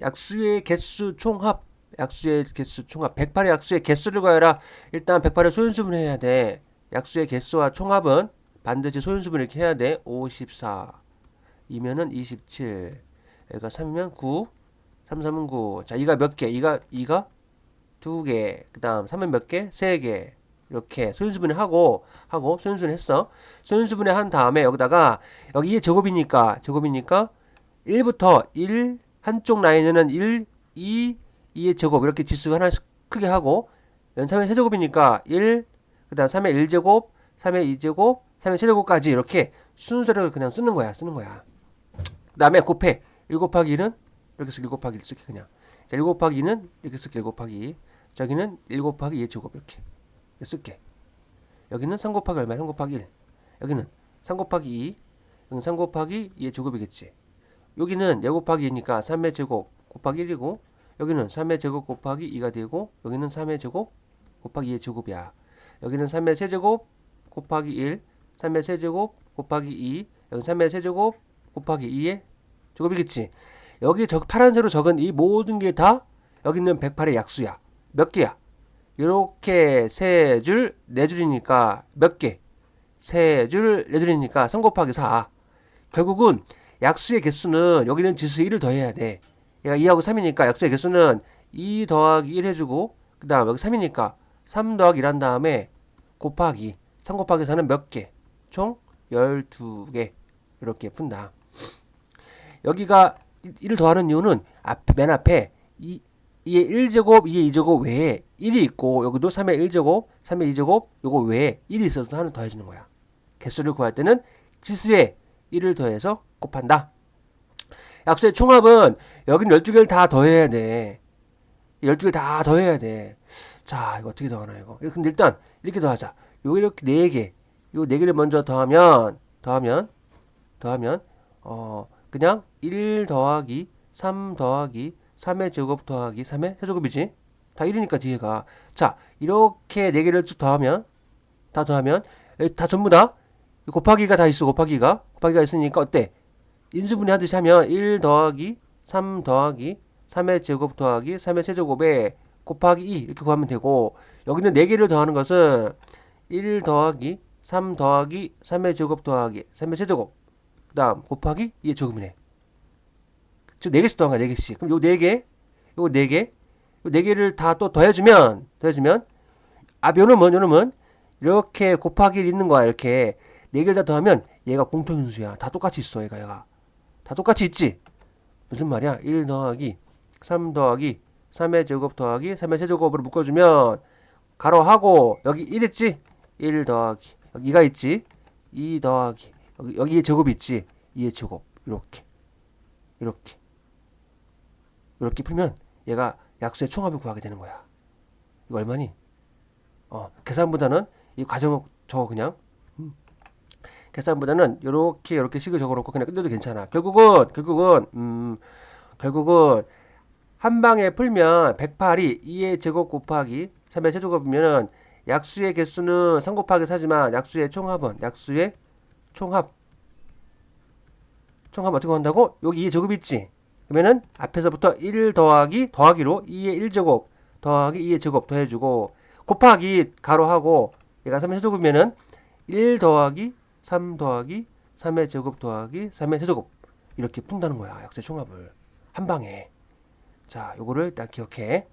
약수의 개수 총합 약수의 개수 총합 108의 약수의 개수를 구하라 일단 108을 소인수분 해야 돼 약수의 개수와 총합은 반드시 소인수분 이렇게 해야 돼 54 2면은 27 여기가 3이면 9 3, 3은 9 자, 이가 몇 개? 이가 이가 두 개. 그 다음 3은 몇 개? 세 개. 이렇게 소인수분해 하고 하고 소인수분 했어. 소인수분해 한 다음에 여기다가 여기 2의 제곱이니까 제곱이니까 1부터 1 한쪽 라인에는 1, 2, 2의 제곱 이렇게 지수가 하나씩 크게 하고 연 3의 세제곱이니까 1, 그 다음 3의 1제곱, 3의 2제곱, 3의 세제곱까지 이렇게 순서를 그냥 쓰는 거야. 쓰는 거야. 그 다음에 곱해. 1 곱하기 1은 이렇게 해서 1 곱하기 1 쓸게 그냥. 자, 1 곱하기 2는 이렇게 쓸게 1 곱하기 2. 저기는 1 곱하기 2의 제곱 이렇게. 이렇게 쓸게. 여기는 3 곱하기 얼마? 3 곱하기 1. 여기는 3 곱하기 2. 여기는 3 곱하기 2의 제곱이겠지. 여기는 0 곱하기 2니까 3의 제곱 곱하기 1이고 여기는 3의 제곱 곱하기 2가 되고 여기는 3의 제곱 곱하기 2의 제곱이야. 여기는 3의 세제곱 곱하기 1, 3의 세제곱 곱하기 2, 여기 3의 세제곱 곱하기 2의 제곱이겠지. 여기 저 파란색으로 적은 이 모든 게 다 여기 있는 108의 약수야. 몇 개야? 이렇게 세 줄, 네 줄이니까 몇 개? 세 줄, 네 줄이니까 3 곱하기 4. 결국은 약수의 개수는 여기는 지수 1을 더해야 돼. 얘가 2하고 3이니까 약수의 개수는 2 더하기 1 해주고 그 다음 여기 3이니까 3 더하기 1한 다음에 곱하기 3 곱하기 4는 몇 개? 총 12개 이렇게 푼다. 여기가 1을 더하는 이유는 앞, 맨 앞에 이, 2의 1제곱, 2의 2제곱 외에 1이 있고 여기도 3의 1제곱, 3의 2제곱 요거 외에 1이 있어서 하나 더해주는 거야. 개수를 구할 때는 지수에 1을 더해서 곱한다. 약수의 총합은 여긴 12개를 다 더해야 돼. 12개를 다 더해야 돼. 자, 이거 어떻게 더하나 이거. 근데 일단 이렇게 더하자. 요 이렇게 4개. 요 4개를 먼저 더하면 더하면 더하면 어 그냥 1 더하기 3 더하기 3의 제곱 더하기 3의 세제곱이지. 다 1이니까 뒤에가. 자, 이렇게 4개를 쭉 더하면 다 더하면 에, 다 전부 다 곱하기가 다 있어. 곱하기가. 곱하기가 있으니까 어때? 인수분해 하듯이 하면 1 더하기 3 더하기 3의 제곱 더하기 3의 세제곱에 곱하기 2 이렇게 구하면 되고 여기는 4개를 더하는 것은 1 더하기 3 더하기 3의 제곱 더하기 3의 세제곱 그 다음 곱하기 2의 제곱이네 즉 4개씩 더한 거야 4개씩 그럼 요 4개 요거 4개 요 4개를 다 또 더해주면 더해주면 앞 요놈은 요놈은 이렇게 곱하기 1 있는 거야 이렇게 4개를 다 더하면 얘가 공통인수야. 다 똑같이 있어 얘가 얘가. 다 똑같이 있지? 무슨 말이야? 1 더하기 3 더하기 3의 제곱 더하기 3의 세제곱으로 묶어주면 가로하고 여기 1 있지? 1 더하기 여기 2가 있지? 2 더하기 여기 여기에 제곱이 있지? 2의 제곱. 이렇게. 이렇게. 이렇게 풀면 얘가 약수의 총합을 구하게 되는 거야. 이거 얼마니? 어 계산보다는 이 과정을 적어 그냥 음. 계산보다는 요렇게 요렇게 식을 적어놓고 그냥 끝내도 괜찮아 결국은 결국은 음 결국은 한 방에 풀면 108이 2의 제곱 곱하기 3의 세제곱이면은 약수의 개수는 3 곱하기 4지만 약수의 총합은 약수의 총합 총합 어떻게 한다고? 여기 2의 제곱 있지? 그러면은 앞에서부터 1 더하기 더하기로 2의 1제곱 더하기 2의 제곱 더해주고 곱하기 가로하고 얘가 3의 세제곱이면은 1 더하기 3 더하기 3의 제곱 더하기 3의 세제곱 이렇게 푼다는 거야 약수의 총합을. 한 방에. 자 요거를 일단 기억해